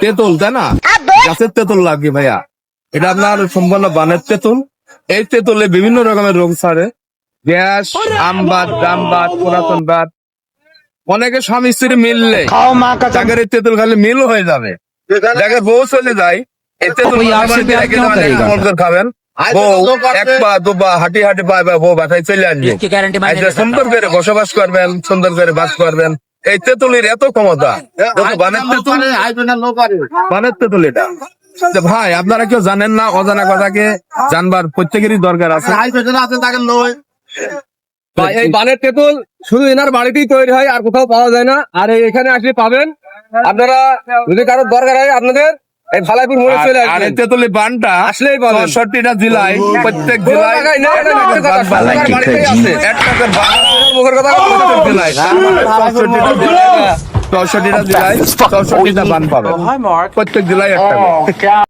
তেঁতুল তাই না? গাছের তেঁতুল লাগে ভাইয়া। এটা আপনার সম্পূর্ণ বানের তেঁতুল। এই তেঁতুলে বিভিন্ন রকমের রোগ সারে গ্যাস আমবাদ দামবাদ পুরাতন বাদ। অনেকে স্বামী স্ত্রী মিললে তাদের এই তেঁতুল খালি মিল হয়ে যাবে। দেখে বউ চলে যায় বসবাস করবেন সুন্দর করে বাস করবেন। এই তেঁতুলির এত ক্ষমতা। বানের তেঁতুল এটা ভাই আপনারা কেউ জানেন না? অজানা কথাকে জানবার প্রত্যেকেরই দরকার আছে। ভাই, এই বানের তেঁতুল শুধু এনার বাড়িতেই তৈরি হয় আর কোথাও পাওয়া যায় না। আর এখানে আসলে পাবেন আপনারা যদি কারোর দরকার হয় আপনাদের এই ভালাইপুর মোড়ে চলে আর আসবেন। এই তেঁতুলি বানটা আসলেই পাবেন। জেলায় প্রত্যেক জেলায় জায়গায় নেই, এটা মিথ্যে কথা, সব like জায়গার it, বাড়িতেই Reggie. আছে। এক টাকার বান। মুখের কথা জেলায় চৌষট্টিটা জেলায় চৌষট্টিটা বান পাবে। প্রত্যেক জেলায় একটা।